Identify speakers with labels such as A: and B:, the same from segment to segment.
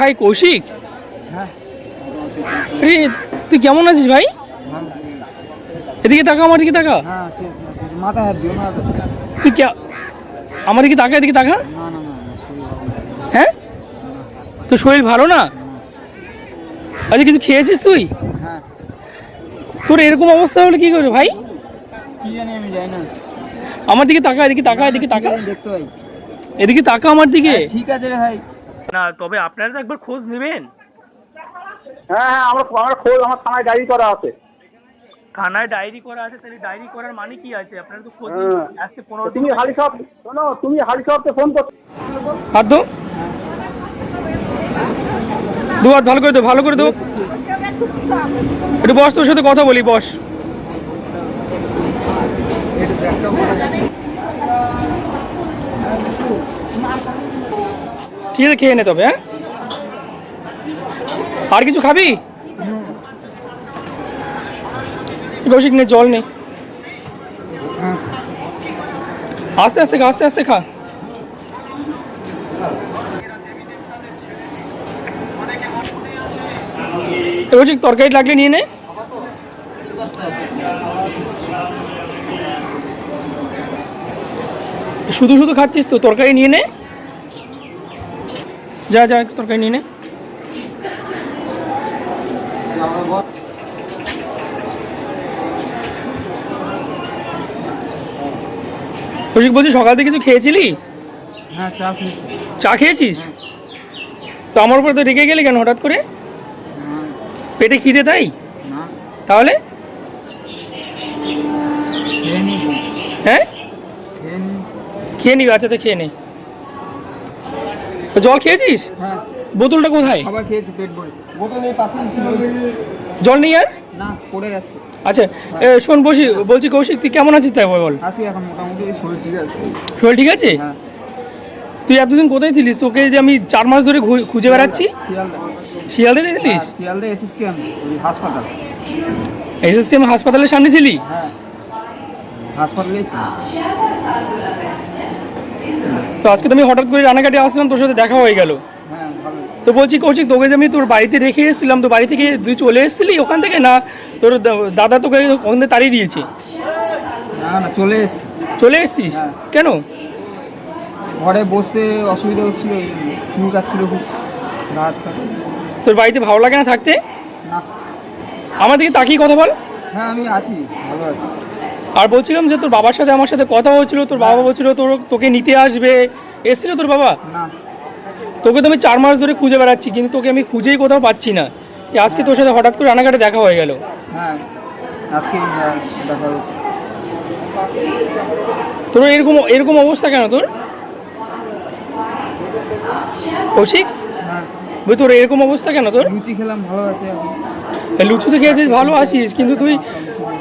A: ভাই, কৌশিক? তুই কেমন আছিস ভাই? এদিকে তাকা, আমার দিকে তাকা। তুই কে আমার দিকে তাকা, এদিকে তাকা। হ্যাঁ? তোর শরীর ভালো না? আচ্ছা কিছু খেয়েছিস তুই? তোর এরকম অবস্থা হলে কি করবে ভাই? আমার দিকে তাকা, এদিকে তাকা এদিকে তাকা। এদিকে তাকা আমার দিকে।
B: ঠিক আছে রে ভাই।
A: না তবে আপনারা তো একবার খোঁজ নেবেন।
C: হ্যাঁ হ্যাঁ আমরা আমরা খোঁজ আমার থানায় ডায়েরি করা আছে।
A: থানায় ডায়েরি করা আছে তাহলে ডায়েরি করার মানে কি আছে? আপনারা তো খোঁজ
C: হ্যাঁ।
A: আজকে পনেরো
C: তুমি হালি সব শোনো তুমি হালি সবকে ফোন করছ
A: হাত দো দু হাত ভালো করে দো ভালো করে দো। একটু বস তোর সাথে কথা বলি বস। ঠিক আছে খেয়ে নে তবে হ্যাঁ? আর কিছু খাবি? কৌশিক নে, জল নেই আস্তে আস্তে খা, আস্তে আস্তে খা। কৌশিক, তরকারি লাগলে নিয়ে নে। শুধু শুধু খাচ্ছিস তো, তরকারি নিয়ে নে। যা যা তরকারি নিয়ে নে। কৌশিক বলছি সকাল থেকে কিছু খেয়েছিলি?
B: হ্যাঁ চা খেয়েছি।
A: চা খেয়েছিস? তো আমার উপর তো রেগে গেলি কেন হঠাৎ করে? পেটে খিদে তাই? তাহলে?
B: খেয়ে
A: হ্যাঁ?
B: খেয়ে
A: নিবি। আচ্ছা তো খেয়ে নে। তো জল খেয়েছিস?
B: হ্যাঁ।
A: বোতলটা কোথায়?
B: খাবার খেয়েছি পেট ভরে। বোতল এই পাশেই ছিল
A: জল নেই আর?
B: না পড়ে যাচ্ছে।
A: আচ্ছা এ, শোন বসি বলছি কৌশিক তুই কেমন আছিস তাই বল?
B: আসি এখন মোটামুটি শরীর ঠিক আছে।
A: শরীর ঠিক আছে?
B: হ্যাঁ।
A: তুই এতদিন কোথায় ছিলিস? তোকে যে আমি চার মাস ধরে খুঁজে বেড়াচ্ছি।
B: শিয়ালদা।
A: শিয়ালদা ছিলিস
B: হ্যাঁ, শিয়ালদা এসএস কে হাসপাতাল।
A: এসএসকেএম হাসপাতালের সামনে ছিলি?
B: হ্যাঁ। হাসপাতালেই ছিল
A: তো আজকে তো আমি হঠাৎ করে রানাঘাটে আসলাম তোর সাথে দেখা হয়ে গেল।
B: হ্যাঁ
A: তো বলছি কৌশিক তোকে যে আমি তোর বাড়িতে রেখে এসেছিলাম তো বাড়ি থেকে তুই চলে এসেছিলি ওখান থেকে না তোর দাদা তোকে ওখান থেকে তাড়িয়ে দিয়েছে?
B: চলে এসছি।
A: চলে এসেছিস?
B: হ্যাঁ।
A: কেন?
B: ঘরে বসতে অসুবিধা হচ্ছিল চুল কাটছিল খুব রাত
A: তোর বাড়িতে ভালো লাগে না থাকতে? আমার দিকে তাকিয়ে কথা বল।
B: হ্যাঁ আমি আছি ভালো আছি।
A: আর বলছিলাম যে তোর বাবার সাথে আমার সাথে কথা হয়েছিল তোর বাবা বলছিল তোর তোকে নিতে আসবে। এসেছিল তোর বাবা? তোকে তো আমি চার মাস ধরে খুঁজে বেড়াচ্ছি কিন্তু তোকে আমি খুঁজেই কোথাও পাচ্ছি না। আজকে তোর সাথে হঠাৎ করে রানাঘাটে দেখা হয়ে গেল।
B: হ্যাঁ হয়েছে।
A: তোর এরকম এরকম অবস্থা কেন তোর? কৌশিক?
B: হ্যাঁ।
A: বই তোর এরকম অবস্থা কেন তোর?
B: লুচি খেলাম ভালো আছে
A: লুচু তো খেয়েছিস ভালো আছিস কিন্তু তুই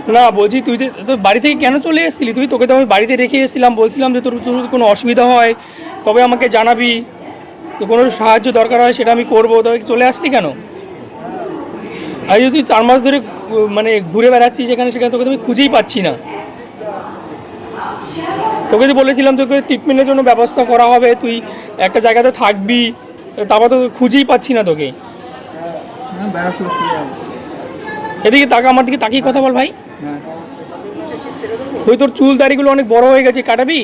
A: না বলছি তুই তো- তোর বাড়ি থেকে কেন চলে এসেছিলি? তুই তোকে তো আমি বাড়িতে রেখে এসেছিলাম বলছিলাম যে তোর তোর যদি কোনো অসুবিধা হয় তবে আমাকে জানাবি। তো কোনো সাহায্য দরকার হয় সেটা আমি করব। তবে চলে আসলি কেন? আর যদি তুই চার মাস ধরে মানে ঘুরে বেড়াচ্ছিস সেখানে সেখানে তোকে তো আমি খুঁজেই পাচ্ছি না। তোকে তো বলেছিলাম তোকে ট্রিটমেন্টের জন্য ব্যবস্থা করা হবে তুই একটা জায়গাতে থাকবি তারপর তো খুঁজেই পাচ্ছি না তোকে।
B: হ্যাঁ
A: এদিকে তাকা আমার দিকে তাকিয়ে কথা বল ভাই। ওই তোর চুল দাড়িগুলো অনেক বড় হয়ে গেছে কাটাবি?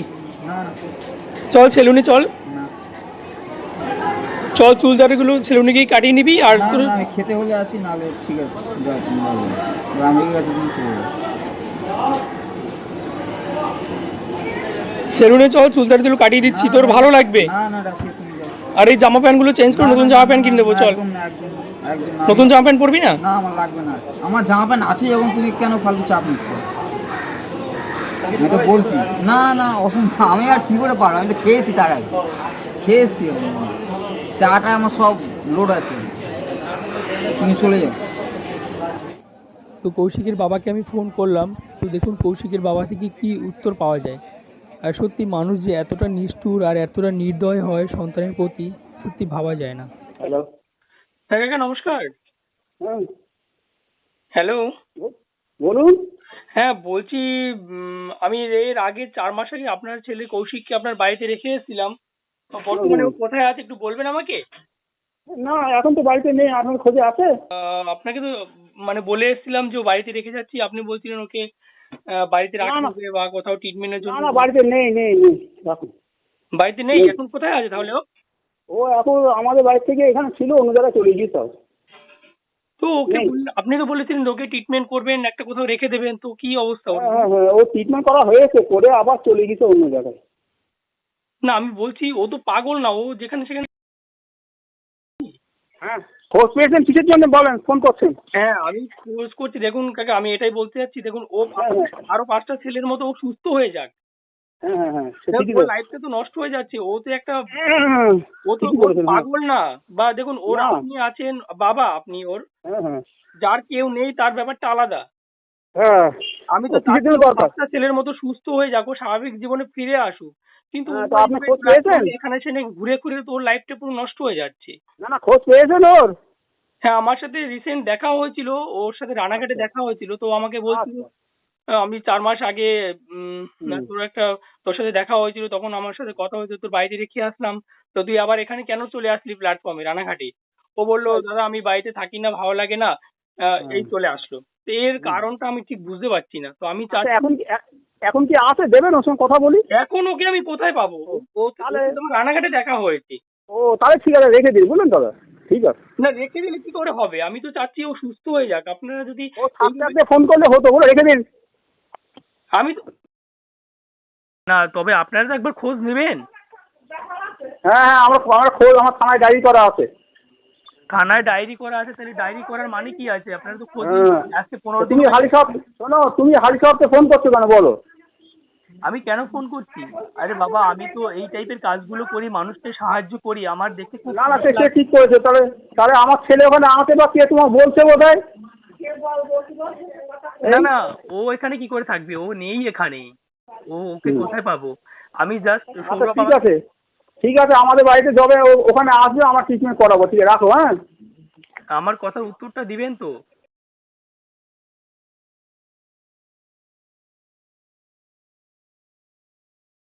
A: চল সেলুনে চল। চল চুল দাড়িগুলো সেলুনে গিয়ে কাটিয়ে নিবি আর তোর
B: খেতে হলে আছি নালে ঠিক আছে
A: সেলুনে চল চুল দাড়িগুলো কাটিয়ে দিচ্ছি তোর ভালো লাগবে। আর এই জামা প্যান্টগুলো চেঞ্জ করে নতুন জামা প্যান্ট কিনে দেবো চল। নতুন জামা প্যান্ট পরবি না?
B: না আমার লাগবে না। আমার জামা প্যান্ট আছে যখন তুমি কেন ফালতু চাপ নিচ্ছ? আমি তো বলছি। না না অসুবিধা আমি আর কি করে পারব? আমি তো খেয়েছি তার আগে। খেয়েছি চাটা আমার সব লোড আছে। তুমি চলে যাও।
A: তো কৌশিকের বাবাকে আমি ফোন করলাম। তো দেখুন কৌশিকের বাবা থেকে কি উত্তর পাওয়া যায়? আর সত্যি মানুষ যে এতটা নিষ্ঠুর আর এতটা নির্দয় হয় সন্তানের প্রতি সত্যি ভাবা যায় না।
C: হ্যালো
A: হ্যাঁ কাকা নমস্কার।
C: হ্যাঁ।
A: হ্যালো
C: বলুন।
A: হ্যাঁ বলছি আমি এর আগে চার মাস আগে আপনার ছেলে কৌশিককে আপনার বাড়িতে রেখে এসেছিলাম। বর্তমানে ও কোথায় আছে একটু বলবেন আমাকে?
C: না এখন তো বাড়িতে নেই আপনার খোঁজে আছে?
A: আপনাকে তো মানে বলে এসেছিলাম যে বাড়িতে রেখে যাচ্ছি আপনি বলছিলেন ওকে বাড়িতে। রাখতে বা কোথাও ট্রিটমেন্টের জন্য।
C: না বাড়িতে নেই নেই নেই
A: বাড়িতে নেই। এখন কোথায় আছে তাহলে ও?
C: ও এখন আমাদের বাড়ি থেকে এখানে ছিল অন্য জায়গায় চলে গিয়েছে সব
A: তো ওকে আপনি তো বলেছিলেন ওকে ট্রিটমেন্ট করবেন একটা কোথাও রেখে দেবেন তো কি অবস্থা
C: হ্যাঁ হ্যাঁ ও ট্রিটমেন্ট করা হয়েছে করে আবার চলে গেছে অন্য জায়গায়।
A: না আমি বলছি ও তো পাগল না ও যেখানে সেখানে
C: হ্যাঁ খোঁজ পেয়েছেন কিসের জন্য বলেন ফোন করছেন?
A: হ্যাঁ আমি খোঁজ করছি দেখুন কাকা আমি এটাই বলতে চাচ্ছি দেখুন ও
C: হ্যাঁ, হ্যাঁ।
A: আরও পাঁচটা ছেলের মতো ও সুস্থ হয়ে যাক।
C: হ্যাঁ হ্যাঁ হ্যাঁ।
A: লাইফটা তো নষ্ট হয়ে যাচ্ছে ও তো একটা ও তো। পাগল না। বা দেখুন ওর আপনি আছেন বাবা আপনি ওর। যার কেউ নেই তার ব্যাপারটা আলাদা। আমি তো ছেলের মতো সুস্থ হয়ে ও স্বাভাবিক জীবনে ফিরে আসুক। কিন্তু? এখানে সেখানে ঘুরে ঘুরে তো ওর লাইফটা পুরো নষ্ট হয়ে যাচ্ছে।
C: না না খোঁজ পেয়েছেন ওর?
A: হ্যাঁ আমার সাথে রিসেন্ট দেখা হয়েছিল ওর সাথে রানাঘাটে দেখা হয়েছিল তো আমাকে বলছিল আহ, আমি চার মাস আগে উম, তোর একটা তোর সাথে দেখা হয়েছিল তখন আমার সাথে কথা হয়েছিল তোর বাড়িতে রেখে আসলাম। তো তুই আবার এখানে কেন চলে আসলি প্ল্যাটফর্মে রানাঘাটে? ও বলল দাদা আমি বাড়িতে থাকি না ভালো লাগে না। আহ, এই চলে আসলো। এর কারণটা আমি ঠিক বুঝতে পারছি না। তো আমি
C: আচ্ছা, এখন কি এ- এখন কি আছে দেবেন ওর সঙ্গে কথা বলি?
A: এখন ওকে আমি কোথায় পাবো? ও-
C: তাহলে-
A: রানাঘাটে দেখা হয়েছে।
C: ও তাহলে ঠিক আছে রেখে দিন বুঝলেন দাদা? ঠিক আছে।
A: না রেখে দিলে কি করে হবে? আমি তো চাচ্ছি ও সুস্থ হয়ে যাক। আপনারা যদি
C: ফোন করলে হতো বলে রেখে দিন।
A: আমি না তবে আপনারা তো একবার খোঁজ নেবেন।
C: হ্যাঁ হ্যাঁ আমরা আমরা খোঁজ আমার থানায় ডায়েরি করা আছে।
A: থানায় ডায়েরি করা আছে তাহলে ডায়েরি করার মানে কি আছে? আপনারা তো খোঁজ
C: হ্যাঁ।
A: আজকে পনেরো
C: তুমি হালি সব শোনো তুমি হালি সবকে ফোন করছ কেন? বলো।
A: আমি কেন ফোন করছি? আরে বাবা আমি তো এই টাইপের কাজগুলো করি মানুষকে সাহায্য করি। আমার দেখে খুব
C: না না সে। ঠিক করেছে। তাহলে তাহলে আমার ছেলে ওখানে আমাকে বা কে তোমার বলছে বোধ হয়
A: না না ও এখানে কি করে থাকবে? ও নেই এখানে। ও ওকে কোথায় পাবো? আমি জাস্ট
C: আচ্ছা ঠিক আছে। ঠিক আছে আমাদের বাড়িতে যবে ও- ওখানে আসবে আমার ট্রিটমেন্ট করাবো। ঠিক আছে রাখো হ্যাঁ?
A: আমার কথার উত্তরটা দিবেন তো?